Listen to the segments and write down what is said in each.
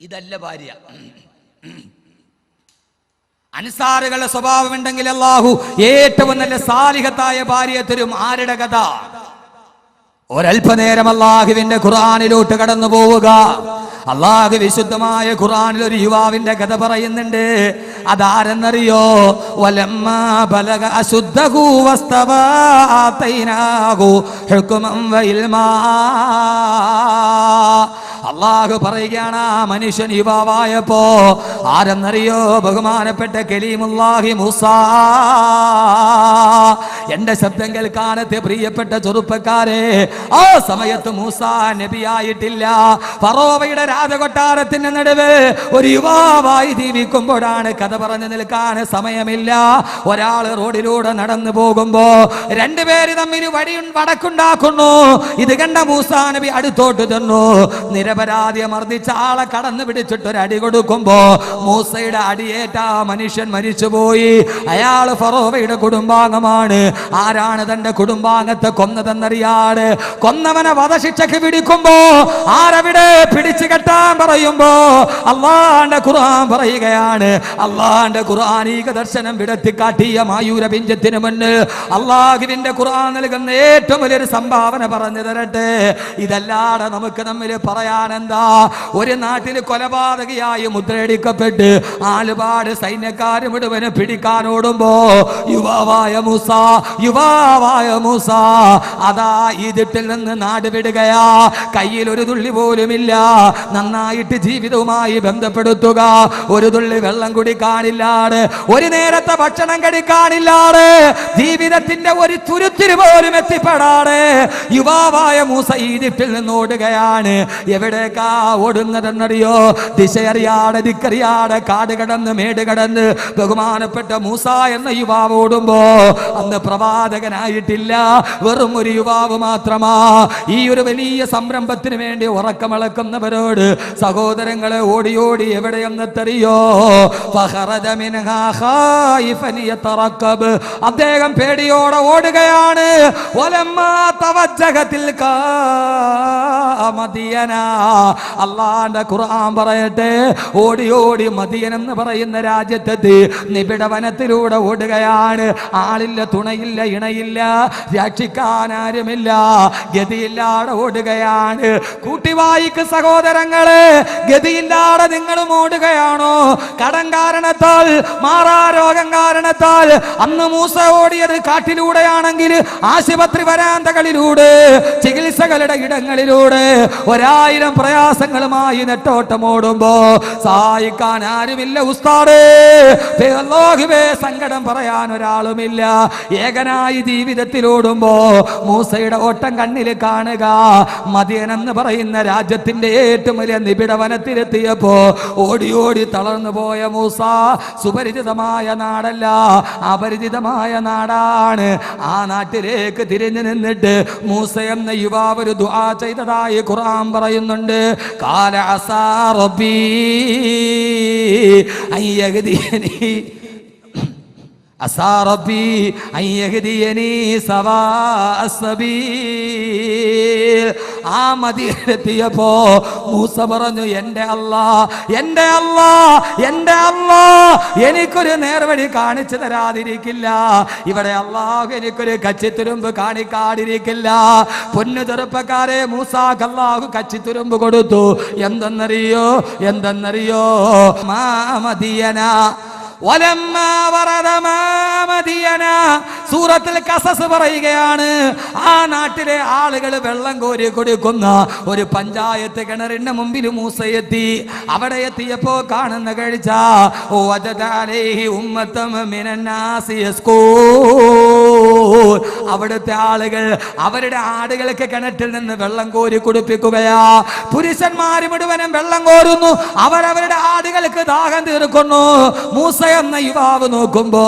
ഇതല്ല ഭാര്യ. അൻസാറുകളുടെ സ്വഭാവം ഉണ്ടെങ്കിൽ അള്ളാഹു ഏറ്റവും നല്ല സാലിഹത്തായ ഭാര്യയെ തരും. ആരുടെ കഥ? ഒരൽപനേരം അള്ളാഹുവിന്റെ ഖുറാനിലോട്ട് കടന്നു പോവുക. അള്ളാഹു വിശുദ്ധമായ ഖുറാനിൽ ഒരു യുവാവിന്റെ കഥ പറയുന്നുണ്ട്. അതാരെന്നറിയോ? വലമ്മ അള്ളാഹു പറയുകയാണ് ആ മനുഷ്യൻ യുവാവായപ്പോ ആരെന്നറിയോ? ബഹുമാനപ്പെട്ട കലീമുല്ലാഹി മൂസ. എന്റെ ശബ്ദം കേൾക്കാനത്തെ പ്രിയപ്പെട്ട ചെറുപ്പക്കാരെ ആ സമയത്ത് മൂസ നബിയായിട്ടില്ല. ഫറോവയുടെ രാജകൊട്ടാരത്തിന്റെ നടുവ് ഒരു യുവാവായി ജീവിക്കുമ്പോഴാണ് കഥ പറഞ്ഞു നിൽക്കാൻ സമയമില്ല. ഒരാൾ റോഡിലൂടെ നടന്നു പോകുമ്പോ രണ്ടുപേര് തമ്മിൽ വടിയും വടക്കുണ്ടാക്കുന്നു. ഇത് കണ്ട മൂസ നബി അടുത്തോട്ട് ചെന്നു. നിരപരാധിയെ മർദ്ദിച്ച ആളെ കടന്നു പിടിച്ചിട്ട് ഒരു അടി കൊടുക്കുമ്പോ മൂസയുടെ അടിയേറ്റ ആ മനുഷ്യൻ മരിച്ചുപോയി. അയാൾ ഫറോവയുടെ കുടുംബാംഗമാണ്. ആരാണ് തന്റെ കുടുംബാംഗത്തെ കൊന്നതെന്നറിയാട് കൊന്നവനെ വധശിക്ഷക്ക് പിടിക്കുമ്പോ ആരവിടെ പിടിച്ചു കെട്ടാൻ പറയുമ്പോ അള്ളാന്റെ ഖുർആൻ പറയുകയാണ്. അള്ളാന്റെ ഖുർആാനീക ദർശനം വിടത്തി കാട്ടിയ മായൂര പിഞ്ചത്തിന് മുന്നിൽ അള്ളാഹുവിന്റെ ഖുർആൻ നൽകുന്ന ഏറ്റവും വലിയൊരു സംഭാവന പറഞ്ഞു തരട്ടെ. ഇതല്ലാതെ നമുക്ക് തമ്മിൽ പറയാൻ എന്താ ഒരു നാട്ടിൽ കൊലപാതകയായി മുദ്രയടിക്കപ്പെട്ട് ആലുപാട് സൈന്യക്കാരും മുഴുവനും പിടിക്കാനോടുമ്പോ യുവാവായ മൂസ യുവാവായ മൂസ അതാ ഈജിപ്തിൽ നിന്ന് നാട് വിടുകയാ കയ്യിൽ ഒരു തുള്ളി പോലുമില്ല നന്നായിട്ട് ജീവിതവുമായി ബന്ധപ്പെടുത്തുക ഒരു തുള്ളി വെള്ളം കുടിക്കാനില്ലാതെ ഒരു നേരത്തെ ഭക്ഷണം കഴിക്കാനില്ലാതെ ജീവിതത്തിന്റെ ഒരു തുരുത്തിരി പോലും എത്തിപ്പെടാതെ യുവാവായ മൂസ ഈജിപ്തിൽ നിന്ന് ഓടുകയാണ്. എവിടേക്കാ ഓടുന്നതെന്നറിയോ ദിശയറിയാടെ ദിക്കറിയാടെ കാട് കടന്ന് മേട് കടന്ന് ബഹുമാനപ്പെട്ട മൂസ എന്ന യുവാവ് ഓടുമ്പോ അന്ന് പ്രവാചകനായിട്ടില്ല. വെറും ഒരു യുവാവ് മാത്രമാ. ഈ ഒരു വലിയ സംരംഭത്തിന് വേണ്ടി ഉറക്കമിളക്കുന്നവരോട് സഹോദരങ്ങളെ ഓടി ഓടി എവിടെയെന്നറിയോ. അദ്ദേഹം പേടിയോടെ ഓടുകയാണ്. ഒലമ്മാ തവജ്ജഹ കാ മദിയന. അള്ളാന്റെ ഖുർആൻ പറയട്ടെ. ഓടി ഓടി മദിയൻ പറയുന്ന രാജ്യത്തെത്തി. നിബിഡ വനത്തിലൂടെ ഓടുകയാണ്. ആളില്ല തുണയില്ല ഇണയില്ല രക്ഷിക്കാൻ ആരുമില്ല. ഗതിയില്ലാതെ ഓടുകയാണ്. കൂട്ടിവായിക്ക് സഹോദരങ്ങളെ ഗതിയില്ലാതെ നിങ്ങളും ഓടുകയാണോ? കടം കാരണത്താൽ മാറാരോഗം കാരണത്താൽ അന്ന് മൂസ ഓടിയത് കാട്ടിലൂടെയാണെങ്കിൽ ആശുപത്രി വരാന്തകളിലൂടെ ചികിത്സകളുടെ ഇടങ്ങളിലൂടെ ഒരായിരം പ്രയാസങ്ങളുമായി നെട്ടോട്ടം ഓടുമ്പോ സഹായിക്കാൻ ആരുമില്ല അല്ലാഹുവേ സങ്കടം പറയാൻ ഒരാളുമില്ല. ഏകനായി ജീവിതത്തിലോടുമ്പോ മൂസയുടെ ഓട്ടം കണ്ണിൽ കാണുക. മദിയൻ എന്ന് പറയുന്ന രാജ്യത്തിന്റെ ഏറ്റവും വലിയ നിബിഡ വനത്തിലെത്തിയപ്പോ ഓടി ഓടി തളർന്നു പോയ മൂസ സുപരിചിതമായ നാടല്ല അപരിചിതമായ നാടാണ്. ആ നാട്ടിലേക്ക് തിരിഞ്ഞു നിന്നിട്ട് മൂസ എന്ന യുവാവ് ഒരു ദുആ ചെയ്തതായി ഖുർആൻ പറയുന്നുണ്ട് കാല റബ്ബീ ആ മദീനത്തിയപ്പോ മൂസ പറഞ്ഞു എന്റെ അല്ലാ എന്റെ അല്ലാ എന്റെ അല്ലാ എനിക്കൊരു നേർവഴി കാണിച്ചു തരാതിരിക്കില്ല. ഇവിടെ അള്ളാഹു എനിക്കൊരു കച്ചിത്തുരുമ്പ് കാണിക്കാതിരിക്കില്ല. പൊന്നു ചെറുപ്പക്കാരെ മൂസാക്ക് അള്ളാഹു കച്ചിത്തുരുമ്പ് കൊടുത്തു. എന്തെന്നറിയോ? എന്തെന്നറിയോ? മാ മദിയന സൂറത്തിൽ കസസ് പറയുകയാണ് ആ നാട്ടിലെ ആളുകൾ വെള്ളം കോരി കൊടുക്കുന്ന ഒരു പഞ്ചായത്ത് കിണറിന്റെ മുമ്പിൽ മൂസയെത്തി. അവിടെ എത്തിയപ്പോ കാണുന്ന കഴിച്ച അവിടുത്തെ ആളുകൾ അവരുടെ ആടുകൾക്ക് കിണറ്റിൽ നിന്ന് വെള്ളം കോരി കുടിപ്പിക്കുകയാ. പുരുഷന്മാര് മുഴുവനും വെള്ളം കോരുന്നു. അവരവരുടെ ആടുകൾക്ക് ദാഹം തീർക്കുന്നു. മൂസ എന്ന യുവാവ് നോക്കുമ്പോ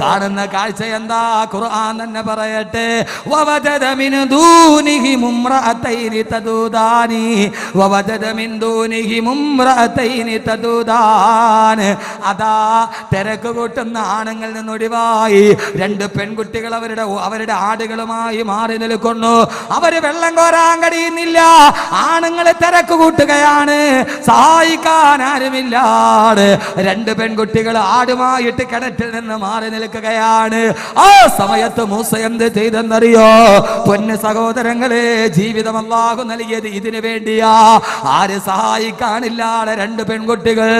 കാണുന്ന കാഴ്ച എന്താ? ഖുർആൻ തന്നെ പറയട്ടെ. അതാ തിരക്ക് കൂട്ടുന്ന ആണുങ്ങളിൽ നിന്ന് ഒഴിവായി രണ്ട് പെൺകുട്ടികൾ അവരുടെ അവരുടെ ആടുകളുമായി മാറി നിൽക്കുന്നു. അവർ വെള്ളം കോരാൻ കഴിയുന്നില്ല. ആണുങ്ങൾ തിരക്ക് കൂട്ടുകയാണ്. സഹായിക്കാൻ ആരുമില്ലാതെ രണ്ട് പെൺകുട്ടികൾ ആടുമായിട്ട് കിണറ്റിൽ നിന്ന് മാറി നിൽക്കുകയാണ്. ആ സമയത്ത് മൂസ എന്ത് ചെയ്തെന്നറിയോ? പൊന്ന് സഹോദരങ്ങളെ ജീവിതം അല്ലാഹു നൽകിയത് ഇതിനു വേണ്ടിയാ. ആര് സഹായിക്കാനില്ലാതെ രണ്ട് പെൺകുട്ടികൾ.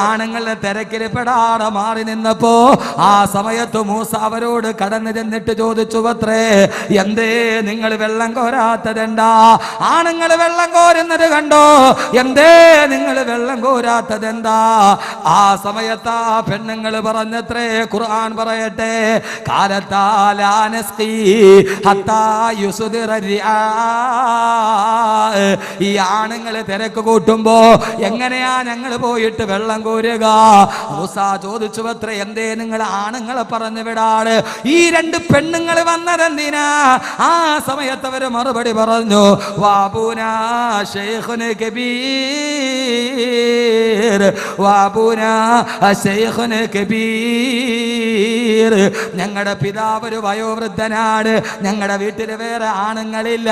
ആണുങ്ങളുടെ തിരക്കിൽ പെടാതെ മാറി നിന്നപ്പോ ആ സമയത്ത് മൂസ അവരോട് കടന്നു ചെന്നിട്ട് ചോദിച്ചു അത്രേ എന്തേ നിങ്ങൾ വെള്ളം കോരാത്തതെന്താ? ആണുങ്ങൾ വെള്ളം കോരുന്നത് കണ്ടോ? എന്തേ നിങ്ങൾ വെള്ളം കോരാത്തതെന്താ? ആ സമയത്ത് ആ പെണ്ണുങ്ങൾ പറഞ്ഞത്രേ ഖുർആൻ പറയട്ടെ. ഈ ആണുങ്ങൾ തിരക്ക് കൂട്ടുമ്പോ എങ്ങനെയാ ഞങ്ങൾ പോയിട്ട് വെള്ളം കോരുക? ചോദിച്ചു അത്ര എന്തേ നിങ്ങൾ ആണുങ്ങളെ പറഞ്ഞു വിടാൾ ഈ രണ്ട് പെണ്ണുങ്ങൾ വന്നതെന്തിനാ? ആ സമയത്ത് അവർ മറുപടി പറഞ്ഞു വാബുനാ കബീർ കബീർ. ഞങ്ങളുടെ പിതാവ് ഒരു വയോവൃദ്ധനാണ്. ഞങ്ങളുടെ വീട്ടിൽ വേറെ ആണുങ്ങളില്ല.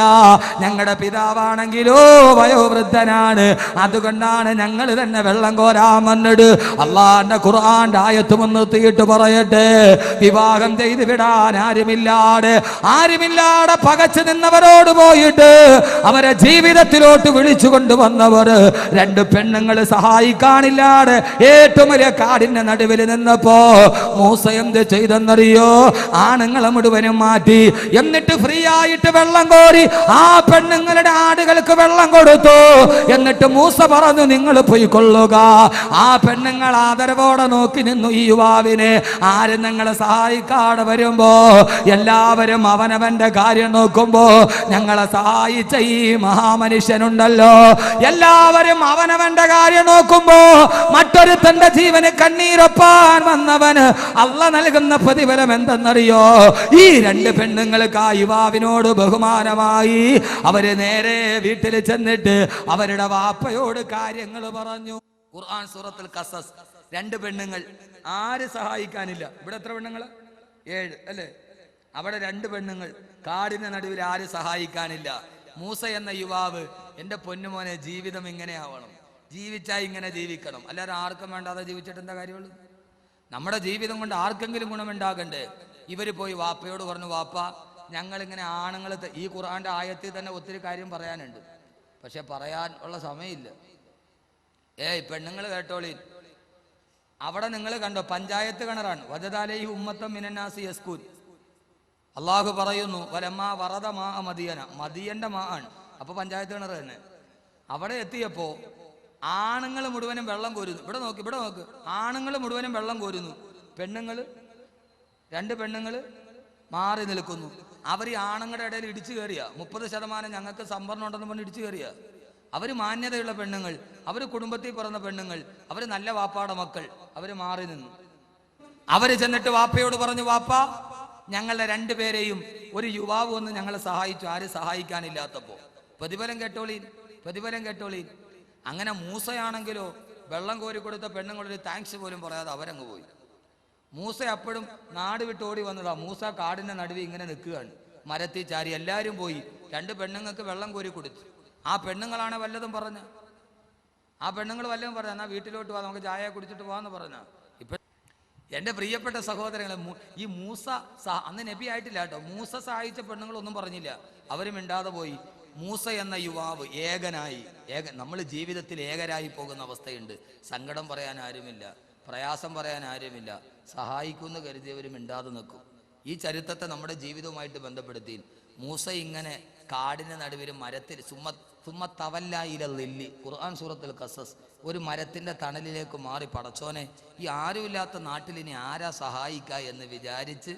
ഞങ്ങളുടെ പിതാവാണെങ്കിലോ വയോവൃദ്ധനാണ്. അതുകൊണ്ടാണ് ഞങ്ങൾ തന്നെ വെള്ളം കോരാൻ വന്നിട്ട് അള്ളാന്റെ ഖുർആാന്റെ ആയത്ത് മുൻനിർത്തിയിട്ട് പറയട്ടെ. വിവാഹം ചെയ്ത് വിടാൻ ആരുമില്ലാതെ ആരുമില്ലാതെ പകച്ചു നിന്നവരോട് പോയിട്ട് അവരെ ജീവിതത്തിലോട്ട് വിളിച്ചു കൊണ്ടുവന്നവർ. രണ്ട് പെണ്ണുങ്ങൾ സഹായിക്കാനില്ലാതെ ഏറ്റവും വലിയ കാടിന്റെ നടുവിൽ നിന്നപ്പോ മൂസ എന്ത് ചെയ്തെന്നറിയോ? ആണുങ്ങളെ മുഴുവനും മാറ്റി. എന്നിട്ട് ഫ്രീ ആയിട്ട് വെള്ളം കോരി ആ പെണ്ണുങ്ങളുടെ ആടുകൾക്ക് വെള്ളം കൊടുത്തു. എന്നിട്ട് മൂസ പറഞ്ഞു നിങ്ങൾ പോയി കൊള്ളുക. ആ പെണ്ണുങ്ങൾ ആദരവോടെ നോക്കി നിന്നു ഈ യുവാവിനെ. ആരും നിങ്ങളെ സഹായിക്കാതെ വരുമ്പോ? എല്ലാവരും അവനവന്റെ കാര്യം നോക്കുമ്പോ ഞങ്ങളെ സഹായിച്ച ഈ മഹാമനുഷ്യനുണ്ടല്ലോ. എല്ലാവരും അവനവന്റെ കാര്യം നോക്കുമ്പോ മറ്റൊരുത്തന്റെ ജീവന് കണ്ണീരൊപ്പാൻ വന്നവന് അല്ല നൽകുന്ന പ്രതിഫലം എന്തെന്നറിയോ? ഈ രണ്ട് പെണ്ണുങ്ങൾക്ക് ആ യുവാവിനോട് ബഹുമാനമായി അവർ നേരെ വീട്ടിൽ ചെന്നിട്ട് അവരുടെ വാപ്പയോട് കാര്യങ്ങൾ പറഞ്ഞു. ഖുർആൻ സൂറത്തുൽ കസസ് രണ്ട് പെണ്ണുങ്ങൾ. ആര് സഹായിക്കാനില്ല. ഇവിടെ എത്ര പെണ്ണുങ്ങൾ ഏഴ്. അല്ലേ? അവിടെ രണ്ട് പെണ്ണുങ്ങൾ. കാടിന്റെ നടുവിൽ ആര് സഹായിക്കാനില്ല. മൂസ എന്ന യുവാവ് എന്റെ പൊന്നുമോനെ ജീവിതം ഇങ്ങനെ ആവണം. ജീവിച്ചാ ഇങ്ങനെ ജീവിക്കണം. അല്ലാതെ ആർക്കും വേണ്ടാതെ ജീവിച്ചിട്ട് എന്താ കാര്യമുള്ളൂ? നമ്മുടെ ജീവിതം കൊണ്ട് ആർക്കെങ്കിലും ഗുണമുണ്ടാകണ്ടേ? ഇവർ പോയി വാപ്പയോട് പറഞ്ഞു വാപ്പ ഞങ്ങൾ ഇങ്ങനെ ആണുങ്ങൾ ഈ ഖുർആന്റെ ആയത്തിൽ തന്നെ ഒത്തിരി കാര്യം പറയാനുണ്ട്. പക്ഷെ പറയാൻ ഉള്ള സമയമില്ല. ഏയ് പെണ്ണുങ്ങൾ കേട്ടോളി. അവിടെ നിങ്ങൾ കണ്ടോ പഞ്ചായത്ത് കിണറാണ്. വജതാലയി ഉമ്മത്തം മിനന്നാസി യസ്കൂൻ. അള്ളാഹു പറയുന്നു വലമ്മ വറത മാ മദിയന. മദിയന്റെ മാ ആണ്. അപ്പൊ പഞ്ചായത്ത് കിണർ തന്നെ. അവിടെ എത്തിയപ്പോ ആണുങ്ങൾ മുഴുവനും വെള്ളം കോരുന്നു. ഇവിടെ നോക്ക് ഇവിടെ നോക്ക്. ആണുങ്ങൾ മുഴുവനും വെള്ളം കോരുന്നു. പെണ്ണുങ്ങൾ രണ്ട് പെണ്ണുങ്ങൾ മാറി നിൽക്കുന്നു. അവർ ഈ ആണുങ്ങളുടെ ഇടയിൽ ഇടിച്ചു കയറിയ. മുപ്പത് ശതമാനം ഞങ്ങൾക്ക് സംവരണം ഉണ്ടെന്ന് പറഞ്ഞ് ഇടിച്ചു കയറിയ. അവർ മാന്യതയുള്ള പെണ്ണുങ്ങൾ അവർ കുടുംബത്തിൽ പിറന്ന പെണ്ണുങ്ങൾ അവർ നല്ല വാപ്പാടെ മക്കൾ അവർ മാറി നിന്നു. അവർ ചെന്നിട്ട് വാപ്പയോട് പറഞ്ഞു വാപ്പ ഞങ്ങളുടെ രണ്ടുപേരെയും ഒരു യുവാവ് ഒന്ന് ഞങ്ങളെ സഹായിച്ചു. ആരും സഹായിക്കാനില്ലാത്തപ്പോ. പ്രതിഫലം കേട്ടോളീൻ പ്രതിഫലം കേട്ടോളീൻ അങ്ങനെ മൂസയാണെങ്കിലോ വെള്ളം കോരി കൊടുത്ത പെണ്ണുങ്ങളൊരു താങ്ക്സ് പോലും പറയാതെ അവരങ്ങ് പോയി. മൂസ അപ്പോഴും നാട് വിട്ട് ഓടി വന്നതാ. മൂസ കാടിന്റെ നടുവിൽ ഇങ്ങനെ നിൽക്കുകയാണ്. മരത്തിൽ ചാരി എല്ലാവരും പോയി. രണ്ട് പെണ്ണുങ്ങൾക്ക് വെള്ളം കോരി കൊടുത്തു. ആ പെണ്ണുങ്ങളാണ് വല്ലതും പറഞ്ഞ? ആ പെണ്ണുങ്ങൾ വല്ലതും പറഞ്ഞ? എന്നാ വീട്ടിലോട്ട് പോവാ നമുക്ക് ചായ കുടിച്ചിട്ട് പോവാന്ന് പറഞ്ഞ. ഇപ്പൊ എന്റെ പ്രിയപ്പെട്ട സഹോദരങ്ങൾ ഈ മൂസ അന്ന് നബി ആയിട്ടില്ല കേട്ടോ. മൂസ സഹായിച്ച പെണ്ണുങ്ങളൊന്നും പറഞ്ഞില്ല. അവരും ഇണ്ടാതെ പോയി. മൂസ എന്ന യുവാവ് ഏകനായി. ഏക നമ്മൾ ജീവിതത്തിൽ ഏകരായി പോകുന്ന അവസ്ഥയുണ്ട്. സങ്കടം പറയാൻ ആരുമില്ല. പ്രയാസം പറയാൻ ആരുമില്ല. സഹായിക്കുമെന്ന് കരുതിയവരും മിണ്ടാതെ നിൽക്കും. ഈ ചരിത്രത്തെ നമ്മുടെ ജീവിതവുമായിട്ട് ബന്ധപ്പെടുത്തി മൂസ ഇങ്ങനെ കാടിന് നടുവിൽ മരത്തിൽ സുമ സുമ തവല്ലായില നെല്ലി ഖുർആൻ സൂറത്തിൽ കസസ് ഒരു മരത്തിന്റെ തണലിലേക്ക് മാറി പടച്ചോനെ ഈ ആരുമില്ലാത്ത നാട്ടിൽ ഇനി ആരാ സഹായിക്ക എന്ന് വിചാരിച്ച്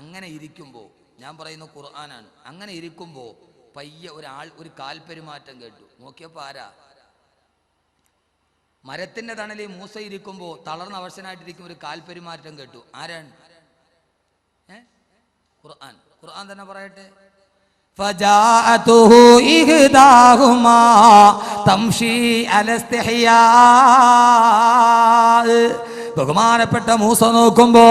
അങ്ങനെ ഇരിക്കുമ്പോൾ ഞാൻ പറയുന്ന ഖുർആനാണ് അങ്ങനെ ഇരിക്കുമ്പോൾ പയ്യെ ഒരാൾ ഒരു കാൽപ്പെരുമാറ്റം കേട്ടു. നോക്കിയപ്പോൾ ആരാ? മരത്തിന്റെ തണലിൽ മൂസ ഇരിക്കുമ്പോൾ തളർന്ന അവശനായിട്ടിരിക്കും ഒരു കാൽപ്പെരുമാറ്റം കേട്ടു ആരാണ് ഏ ഖുർആൻ ഖുർആൻ തന്നെ പറയട്ടെ فجاءته إحداهما تمشي على استحياء ബഹുമാനപ്പെട്ട മൂസ നോക്കുമ്പോ.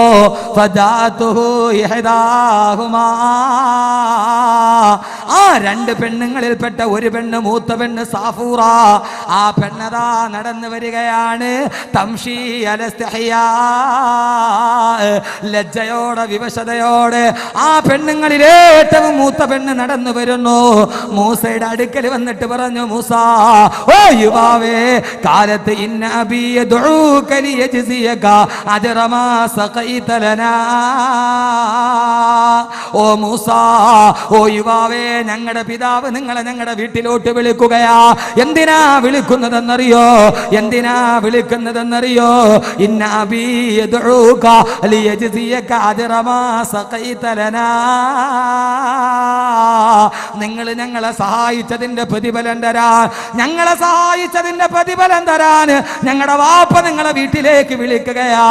ആ രണ്ട് പെണ്ണുങ്ങളിൽപ്പെട്ട ഒരു പെണ്ണ് മൂത്ത പെണ്ണ് സാഫൂറ ആ പെണ്ണതാ നടന്നു വരികയാണ്. ലജ്ജയോടെ വിവശതയോടെ ആ പെണ്ണുങ്ങളിൽ ഏറ്റവും മൂത്ത പെണ്ണ് നടന്നു വരുന്നു മൂസയുടെ അടുക്കൽ വന്നിട്ട് പറഞ്ഞു മൂസ ഓ യുവാവേ കാലത്ത് ഇന്ന അബിയ ലിയജ്സിയക ഓ മൂസ ഓ യുവാവേ ഞങ്ങളുടെ പിതാവ് നിങ്ങളെ ഞങ്ങളുടെ വീട്ടിലോട്ട് വിളിക്കുകയാ. എന്തിനാ വിളിക്കുന്നതെന്നറിയോ? എന്തിനാ വിളിക്കുന്നതെന്നറിയോ? നിങ്ങൾ ഞങ്ങളെ സഹായിച്ചതിന്റെ പ്രതിഫലം തരാൻ ഞങ്ങളെ സഹായിച്ചതിന്റെ പ്രതിഫലം തരാൻ ഞങ്ങളുടെ വാപ്പ നിങ്ങളെ വീട്ടിലേക്ക് വിളിക്കുകയാ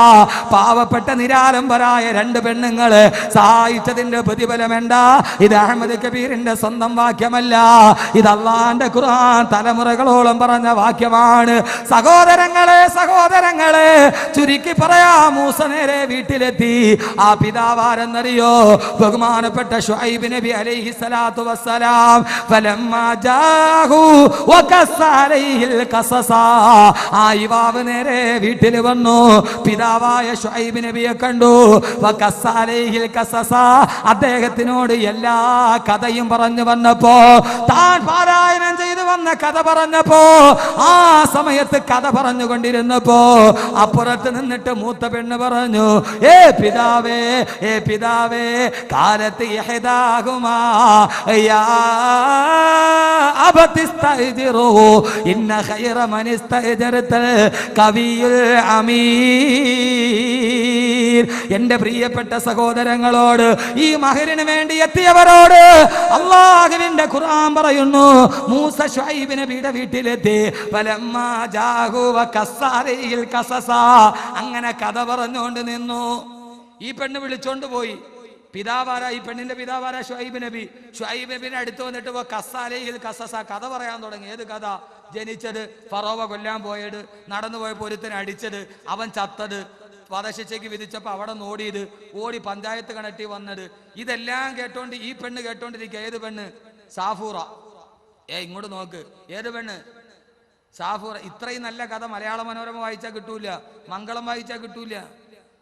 പാവപ്പെട്ട നിരാലംബരായ രണ്ട് പെണ്ണുങ്ങൾ സഹായിച്ചതിന്റെ പ്രതിഫലം എന്താ ഇത് അഹമ്മദ് കബീറിന്റെ സ്വന്തം വാക്യമല്ല. ഇത് അള്ളാന്റെ ഖുർആൻ തലമുറകളോളം പറഞ്ഞ വാക്യമാണ്. സഹോദരങ്ങളെ സഹോദരങ്ങളെ ചുരുക്കി പറയാ മൂസ നേരെ വീട്ടിലെത്തി. ആ പിതാവാരെന്നറിയോ? ബഹുമാനപ്പെട്ട ഷുഹൈബ് നബി അലൈഹി സ്വലാത്തു വസ്സലാം. ആ യുവാവ് നേരെ വീട്ടിൽ വന്നു. പിതാവായ ഷുഹൈബ് നബിയെ കണ്ടു. അദ്ദേഹത്തിനോട് എല്ലാ കഥയും പറഞ്ഞു വന്നപ്പോ താൻ പാരായണം ചെയ്തു വന്ന കഥ പറഞ്ഞപ്പോ ആ സമയത്ത് കഥ പറഞ്ഞുകൊണ്ടിരുന്നപ്പോ അപ്പുറത്ത് നിന്നിട്ട് മൂത്ത പെണ്ണ് പറഞ്ഞു ഏ പിതാവേ ഏ പിതാവേ കാലത്ത് ഇന്ന എന്റെ പ്രിയപ്പെട്ട സഹോദരങ്ങളോട് ഈ മഹരിന് വേണ്ടി എത്തിയവരോട് അള്ളാഹുവിന്റെ ഖുർആൻ പറയുന്നു മൂസ ഷുഐബ് നബിയുടെ വീട്ടിലെത്തി വകസ്സാരയിൽ കസസ. അങ്ങനെ കഥ പറഞ്ഞുകൊണ്ട് നിന്നു. ഈ പെണ്ണ് വിളിച്ചോണ്ട് പോയി. പിതാവാര ഈ പെണ്ണിന്റെ പിതാവാര ഷുഹൈബ് നബി. ഷുഹൈബ് നബിനെ അടുത്ത് വന്നിട്ട് പോ കസാലയിൽ കസസ. കഥ പറയാൻ തുടങ്ങി. ഏത് കഥ? ജനിച്ചത് ഫറോവ കൊല്ലാൻ പോയത് നടന്നു പോയ പൊരുത്തിന് അടിച്ചത് അവൻ ചത്തത്. വധശിക്ഷയ്ക്ക് വിധിച്ചപ്പോ അവിടെ നോടിയത് ഓടി പഞ്ചായത്ത് കണക്റ്റി വന്നത്. ഇതെല്ലാം കേട്ടോണ്ട് ഈ പെണ്ണ് കേട്ടോണ്ടിരിക്കുക ഏത് പെണ്ണ്? സാഫൂറ. ഏ ഇങ്ങോട്ട് നോക്ക്. ഏത് പെണ്ണ്? സാഫൂർ ഇത്രയും നല്ല കഥ മലയാള മനോരമ വായിച്ചാൽ കിട്ടൂല മംഗളം വായിച്ചാൽ കിട്ടൂല.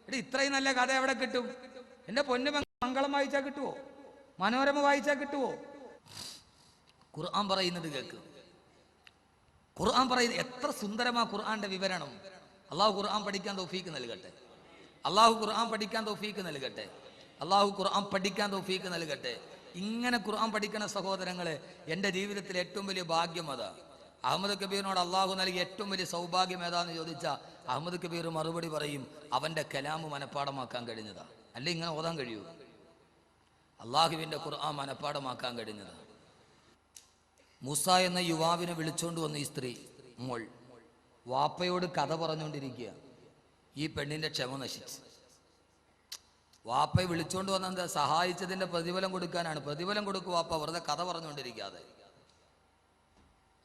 എടി ഇത്രയും നല്ല കഥ എവിടെ കിട്ടും? എന്റെ പൊന്നു മംഗളം വായിച്ചാൽ കിട്ടുവോ? മനോരമ വായിച്ചാൽ കിട്ടുവോ? ഖുർആൻ പറയുന്നത് കേക്ക്. ഖുർആൻ പറയുന്നത് എത്ര സുന്ദരമാ ഖുർആന്റെ വിവരണം. അള്ളാഹു ഖുർആൻ പഠിക്കാൻ തോഫീക്ക് നൽകട്ടെ. അള്ളാഹു ഖുർആൻ പഠിക്കാൻ തോഫീക്ക് നൽകട്ടെ. അള്ളാഹു ഖുർആൻ പഠിക്കാൻ തോഫീക്ക് നൽകട്ടെ. ഇങ്ങനെ ഖുർആൻ പഠിക്കുന്ന സഹോദരങ്ങളെ എന്റെ ജീവിതത്തിൽ ഏറ്റവും വലിയ ഭാഗ്യം അതാ. അഹമ്മദ് കബീറിനോട് അള്ളാഹു നൽകിയ ഏറ്റവും വലിയ സൗഭാഗ്യം ഏതാന്ന് ചോദിച്ചാൽ അഹമ്മദ് കബീർ മറുപടി പറയും അവന്റെ കലാമ് മനഃപ്പാടമാക്കാൻ കഴിഞ്ഞതാ. അല്ലെ ഇങ്ങനെ ഓതാൻ കഴിയൂ? അള്ളാഹുവിന്റെ ഖുർആൻ മനഃപ്പാടമാക്കാൻ കഴിഞ്ഞതാ. മൂസ എന്ന യുവാവിനെ വിളിച്ചുകൊണ്ട് വന്ന ഈ സ്ത്രീ മോൾ വാപ്പയോട് കഥ പറഞ്ഞുകൊണ്ടിരിക്കുക ഈ പെണ്ണിന്റെ ക്ഷമ നശിച്ച്. വാപ്പയെ വിളിച്ചുകൊണ്ട് വന്ന എന്താ സഹായിച്ചതിന്റെ പ്രതിഫലം കൊടുക്കാനാണ്. പ്രതിഫലം കൊടുക്കുക വാപ്പ വെറുതെ കഥ പറഞ്ഞുകൊണ്ടിരിക്കാതെ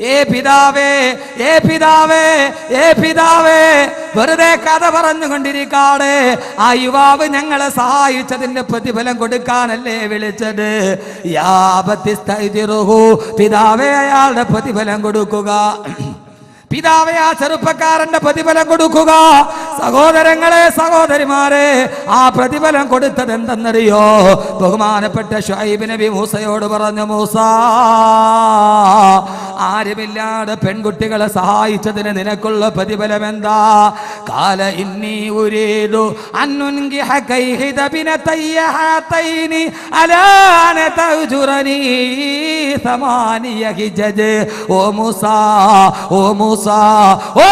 ഏ പിതാവേ ഏ പിതാവേ ഏ പിതാവേ വെറുതെ കഥ പറഞ്ഞുകൊണ്ടിരിക്കാടെ. ആ യുവാവ് ഞങ്ങളെ സഹായിച്ചതിന്റെ പ്രതിഫലം കൊടുക്കാനല്ലേ വിളിച്ചത്? യാപത്തി പിതാവേ അയാളുടെ പ്രതിഫലം കൊടുക്കുക. പിതാവെ ആ ചെറുപ്പക്കാരന്റെ പ്രതിഫലം കൊടുക്കുക. സഹോദരങ്ങളെ സഹോദരിമാരെ ആ പ്രതിഫലം കൊടുത്തത് എന്തെന്നറിയോ? ബഹുമാനപ്പെട്ട ഷൈബ് നബി മൂസയോട് പറഞ്ഞു മൂസ ആരുമില്ലാതെ പെൺകുട്ടികളെ സഹായിച്ചതിന് നിനക്കുള്ള പ്രതിഫലം എന്താ? കാല ഇന്നി ഉരീതു ഓ മൂസ ഓ മൂസ ഓ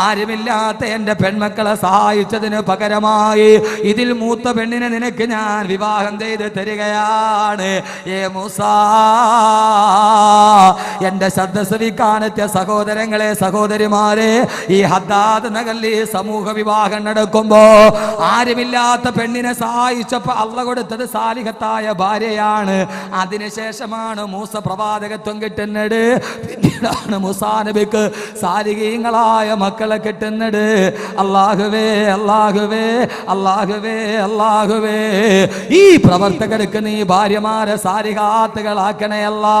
ആരുമില്ലാത്ത എന്റെ പെൺമക്കളെ സഹായിച്ചതിന് പകരമായി ഇതിൽ മൂത്ത പെണ്ണിനെ നിനക്ക് ഞാൻ വിവാഹം ചെയ്ത് തരികയാണ്. ഏ മൂസ. എന്റെ ശബ്ദ ശ്രവിക്കാനെത്തിയ സഹോദരങ്ങളെ സഹോദരിമാരെ ഈ ഹദ്ദാദ് നഗല്ലി സമൂഹ വിവാഹം നടക്കുമ്പോ ആരുമില്ലാത്ത പെണ്ണിനെ സഹായിച്ചപ്പോ അള്ള കൊടുത്തത് സാലിഹത്തായ ഭാര്യയാണ്. അതിനുശേഷമാണ് മൂസ പ്രവാചകത്വം കിട്ടുന്നത്. പിന്നീടാണ് മൂസാ നബിക്ക് സാലികീങ്ങളായ മക്കളെ കിട്ടുന്നത്. അള്ളാഹുവേ അള്ളാഹുവേ അള്ളാഹുവേ അള്ളാഹുവേ ഈ പ്രവർത്തകർക്ക് നീ ഭാര്യമാരെ സാരികാത്തുകളാക്കണേ അല്ലാ